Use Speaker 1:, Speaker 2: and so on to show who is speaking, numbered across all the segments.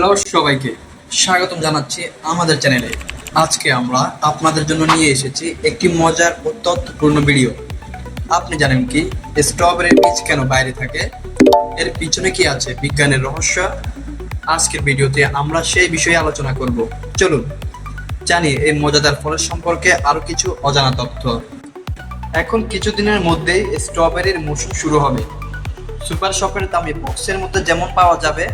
Speaker 1: Hello সবাইকে। স্বাগতম জানাচ্ছি আমাদের চ্যানেলে। আজকে আমরা আপনাদের জন্য নিয়ে এসেছি একটি মজার ও তথ্যপূর্ণ ভিডিও। আপনি জানেন কি স্ট্রবেরির বীজ কেন বাইরে থাকে? এর পিছনে কি আছে বিজ্ঞানের রহস্য? আজকের ভিডিওতে আমরা সেই বিষয়ে আলোচনা করব। চলুন, জানি এই মজাদার ফলের সম্পর্কে আরও কিছু অজানা তথ্য। এখন কিছুদিনের মধ্যেই স্ট্রবেরির মৌসুম শুরু হবে। সুপার শপের দামে বক্সের মধ্যে যেমন পাওয়া যাবে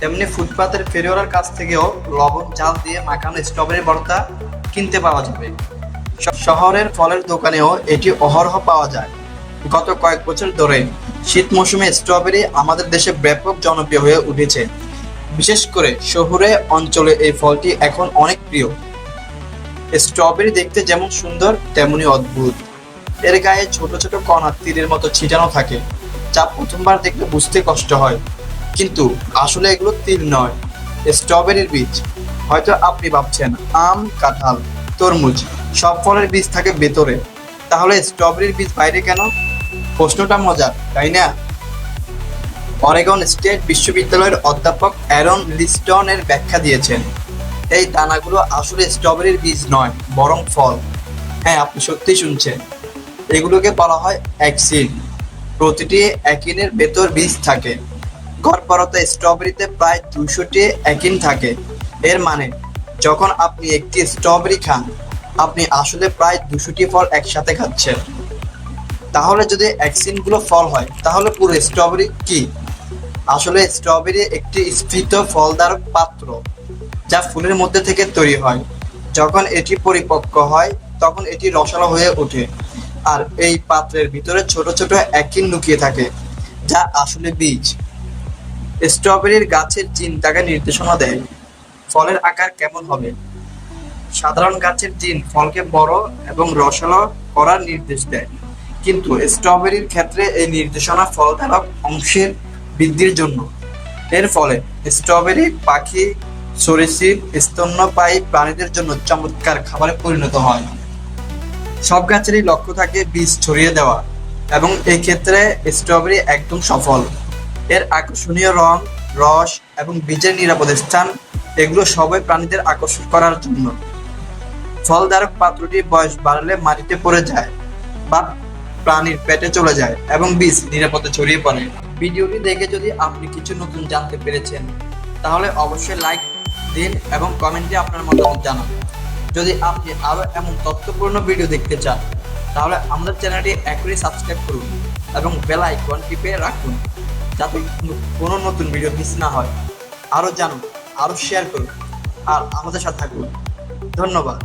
Speaker 1: তেমনি ফুটপাতের ফেরিওয়ালার কাছ থেকেও লবণ চাল দিয়ে মাখানো স্ট্রবেরি ভর্তা কিনতে পাওয়া যাবে। শহরের ফলের দোকানেও এটি অহরহ পাওয়া যায়। গত কয়েক বছর ধরে শীত মৌসুমে স্ট্রবেরি আমাদের দেশে ব্যাপক জনপ্রিয় হয়ে উঠেছে। বিশেষ করে শহুরে অঞ্চলে এই ফলটি এখন অনেক প্রিয়। স্ট্রবেরি দেখতে যেমন সুন্দর, তেমনি অদ্ভুত। এর গায়ে ছোট ছোট কণা তীরের মতো ছিটানো থাকে, যা প্রথমবার দেখলে বুঝতে কষ্ট হয়। কিন্তু আসলে এগুলো তিল নয় স্ট্রবেরির বীজ। হয়তো আপনি ভাবছেন, আম, কাঁঠাল, তরমুজ, সব ফলের বীজ থাকে ভেতরে। তাহলে স্ট্রবেরির বীজ বাইরে কেন? প্রশ্নটা মজার, তাই না? অরেগন স্টেট বিশ্ববিদ্যালয়ের অধ্যাপক অ্যারন লিস্টনের ব্যাখ্যা দিয়েছেন, এই দানাগুলো আসলে স্ট্রবেরির বীজ নয়, বরং ফল। হ্যাঁ আপনি সত্যিই শুনছেন। এগুলোকে বলা হয় অ্যাক্সিড প্রতিটি অ্যাকিনের ভেতর বীজ থাকে। গড়পরতা স্ট্রবেরিতে প্রায় দুশোটি অ্যাকিন থাকে। এর মানে যখন আপনি একটি স্ট্রবেরি খান, আপনি আসলে প্রায় দুশোটি ফল একসাথে খাচ্ছেন। তাহলে যদি অ্যাক্সিনগুলো ফল হয়, তাহলে পুরো স্ট্রবেরি কি? আসলে স্ট্রবেরি একটি স্ফীত ফলদারক পাত্র, যা ফুলের মধ্যে থেকে তৈরি হয়। যখন এটি পরিপক্ক হয়, তখন এটি রসালো হয়ে ওঠে, আর এই পাত্রের ভিতরে ছোট ছোট অ্যাকিন লুকিয়ে থাকে, যা আসলে বীজ। স্ট্রবেরির গাছের জিন তাকে নির্দেশনা দেয়, ফলের আকার কেমন হবে? সাধারণ গাছের জিন ফলকে বড় এবং রসালো করার নির্দেশ দেয়, কিন্তু স্ট্রবেরির ক্ষেত্রে এই নির্দেশনা ফল ফলধারক অংশের বৃদ্ধির জন্য। এর ফলে স্ট্রবেরি, পাখি, সরীসৃপ, স্তন্যপায়ী প্রাণীদের জন্য চমৎকার খাবারে পরিণত হয়। সব গাছেরই লক্ষ্য থাকে বীজ ছড়িয়ে দেওয়া এবং এই ক্ষেত্রে স্ট্রবেরি একদম সফল। এর আকর্ষণীয় রং, রস এবং বীজের নিরাপদ স্থান, এগুলো সবই প্রাণীদের আকর্ষণ করার জন্য। ফলধারক পাত্রটির বয়স বাড়লে মাটিতে পড়ে যায় বা প্রাণীর পেটে চলে যায় এবং বীজ নিরাপদে ছড়িয়ে পড়ে। ভিডিওটি দেখে যদি আপনি কিছু নতুন জানতে পেরেছেন, তাহলে অবশ্যই লাইক দিন এবং কমেন্টে আপনার মতামত জানান। যদি আপনি আরও এমন তথ্যপূর্ণ ভিডিও দেখতে চান, তাহলে আমাদের চ্যানেলটি এখনই সাবস্ক্রাইব করুন এবং বেল আইকন টিপে রাখুন। যাতে কোনো নতুন ভিডিও মিস না হয়। আরও জানুন আরও শেয়ার করুন আর আমাদের সাথে থাকুন ধন্যবাদ।